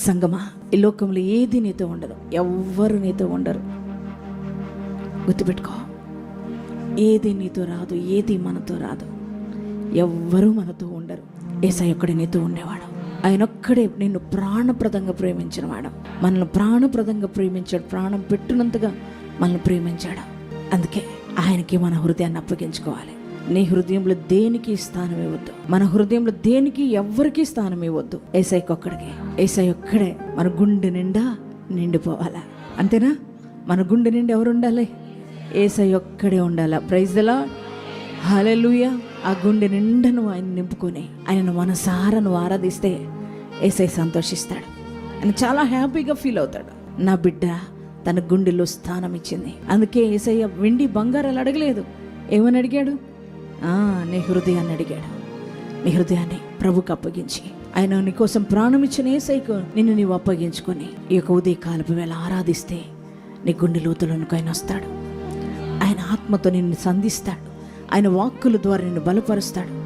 సంగమా? ఈ లోకంలో ఏది నీతో ఉండదు. ఎవ్వరు నీతో ఉండరు. గుర్తుపెట్టుకో. ఏది నీతో రాదు ఏది మనతో రాదు. ఎవ్వరూ మనతో ఉండరు. ఏసై ఒక్కడే నీతో ఉండేవాడు. ఆయన ఒక్కడే నిన్ను ప్రాణప్రదంగా ప్రేమించినవాడు మనల్ని ప్రాణప్రదంగా ప్రేమించాడు. ప్రాణం పెట్టినంతగా మనల్ని ప్రేమించాడు. అందుకే ఆయనకి మన హృదయాన్ని అప్పగించుకోవాలి. నీ హృదయంలో దేనికి స్థానం ఇవ్వద్దు మన హృదయంలో దేనికి ఎవరికి స్థానం ఇవ్వద్దు ఏసైకి ఒక్కడికి. ఏసై ఒక్కడే మన గుండె నిండా నిండిపోవాలా? అంతేనా? మన గుండె నిండా ఎవరు ఉండాలి? ఏసై ఒక్కడే ఉండాలా? ప్రైజ్లా హలలుయ ఆ గుండె నిండా నువ్వు ఆయన నింపుకొని ఆయనను మనసారా నువ్వు ఆరాధిస్తే ఏసై సంతోషిస్తాడు. ఆయన చాలా హ్యాపీగా ఫీల్ అవుతాడు. నా బిడ్డ తన గుండెలో స్థానం ఇచ్చింది. అందుకే ఏసయ్య వెండి బంగారాలు అడగలేదు. ఏమని అడిగాడు? నీ హృదయాన్ని అడిగాడు. నీ హృదయాన్ని ప్రభుకు అప్పగించి. ఆయన నీకోసం ప్రాణం ఇచ్చిన ఏసైకు నిన్ను నీవు అప్పగించుకొని ఈ యొక్క ఉదయ కాలపు వేళ ఆరాధిస్తే నీ గుండె లోతులోనికి ఆయన వస్తాడు. ఆయన ఆత్మతో నిన్ను సంధిస్తాడు. ఆయన వాక్కుల ద్వారా నిన్ను బలపరుస్తాడు.